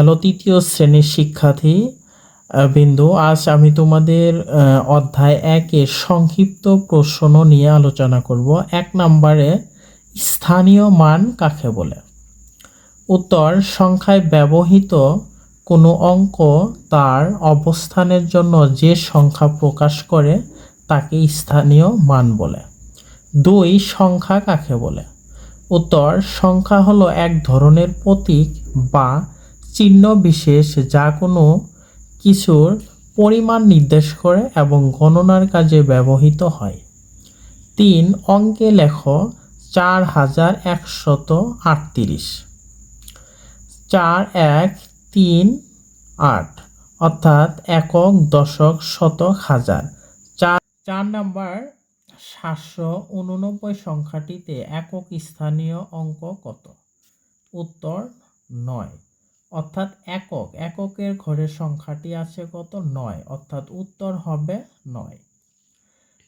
Hello, তৃতীয় শ্রেণির শিক্ষার্থী বিন্দু, আজ আমি তোমাদের অধ্যায় একের সংক্ষিপ্ত প্রশ্ন নিয়ে আলোচনা করব। এক নম্বরে, স্থানীয় মান কাকে বলে? উত্তর, সংখ্যায় ব্যবহৃত কোনো অঙ্ক তার অবস্থানের জন্য যে সংখ্যা প্রকাশ করে তাকে স্থানীয় মান বলে। দুই, সংখ্যা কাকে বলে? উত্তর, সংখ্যা হলো এক ধরনের প্রতীক বা চিহ্ন বিশেষ যা কোনো কিছুর পরিমাণ নির্দেশ করে এবং গণনার কাজে ব্যবহৃত হয়। তিন অঙ্কে লেখ চার হাজার একশত আটত্রিশ। চার এক তিন আট, অর্থাৎ একক দশক শতক হাজার। চার চার নাম্বার সাতশো উননব্বই সংখ্যাটিতে একক স্থানীয় অঙ্ক কত? উত্তর নয়। অর্থাৎ একক, এককের ঘরের সংখ্যাটি আছে কত? নয়। অর্থাৎ উত্তর হবে নয়।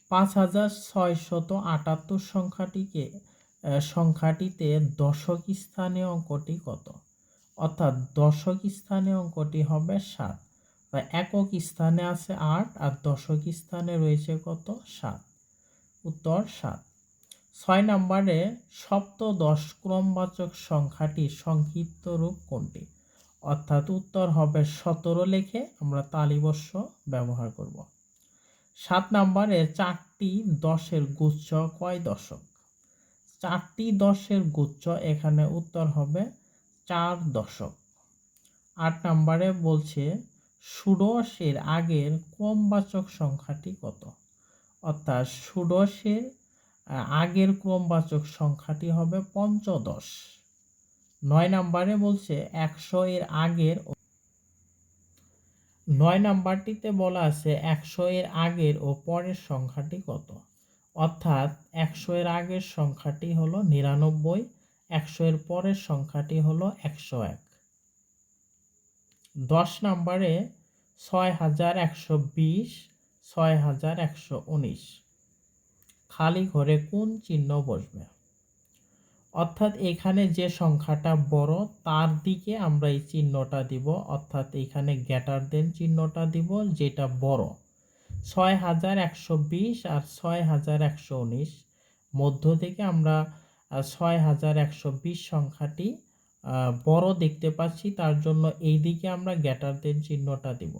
পাঁচ হাজার ছয়শত আটাত্তর সংখ্যাটিকে সংখ্যাটিতে দশক স্থানীয় অঙ্কটি কত? অর্থাৎ দশক স্থানীয় অঙ্কটি হবে সাত। একক স্থানে আছে আট আর দশক স্থানে রয়েছে কত? সাত। উত্তর সাত। ছয় নম্বরে সপ্তদশ ক্রমবাচক সংখ্যাটি সংক্ষিপ্ত রূপ কোনটি? অর্থাৎ উত্তর হবে সতেরো লেখে আমরা তালিবর্ষ ব্যবহার করব। সাত নম্বরে চারটি দশের গুচ্ছ কয় দশক? চারটি দশের গুচ্ছ এখানে উত্তর হবে চার দশক। আট নম্বরে বলছে, ষোড়শের আগের ক্রমবাচক সংখ্যাটি কত? অর্থাৎ ষোড়শের আগের ক্রমবাচক সংখ্যাটি হবে পঞ্চদশ। নয় নাম্বারে বলছে একশো এর আগের নয় নাম্বারটিতে বলা আছে একশো এর আগের ও পরের সংখ্যাটি কত? অর্থাৎ একশো এর আগের সংখ্যাটি হলো নিরানব্বই, একশো এর পরের সংখ্যাটি হলো একশো এক। দশ নাম্বারে ছয় হাজার একশো বিশ, ছয় হাজার একশো উনিশ। খালি ঘরে কোন চিহ্ন বসবে? অর্থাৎ এখানে যে সংখ্যাটা বড়, তার দিকে আমরা এই চিহ্নটা দিব। অর্থাৎ এখানে গ্যাটার দেন চিহ্নটা দিব, যেটা বড়। ছয় হাজার একশো বিশ আর ছয় হাজার একশো উনিশ। মধ্য থেকে আমরা ছয় হাজার একশো বিশ সংখ্যাটি বড় দেখতে পাচ্ছি, তার জন্য এই দিকে আমরা গ্যাটার দেন চিহ্নটা দিব।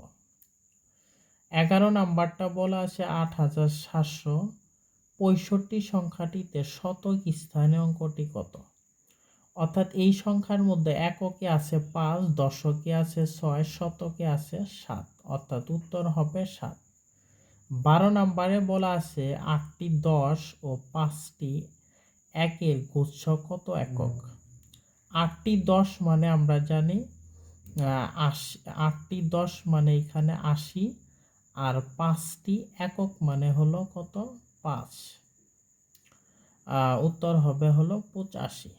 এগারো নাম্বারটা বলা আছে আট হাজার সাতশো। পঁয়ষট্টি সংখ্যাটিতে শতক স্থানীয় অঙ্কটি কত? অর্থাৎ এই সংখ্যার মধ্যে এককে আছে পাঁচ, দশকে আছে ছয়, শতকে আছে সাত। অর্থাৎ উত্তর হবে সাত। বারো নম্বরে বলা আছে আটটি দশ ও পাঁচটি একের গুচ্ছ কত একক? আটটি দশ মানে আমরা জানি আশি, আটটি দশ মানে এখানে আশি আর পাঁচটি একক মানে হলো কত? পাঁচ। উত্তর হবে হলো পঁচাশি।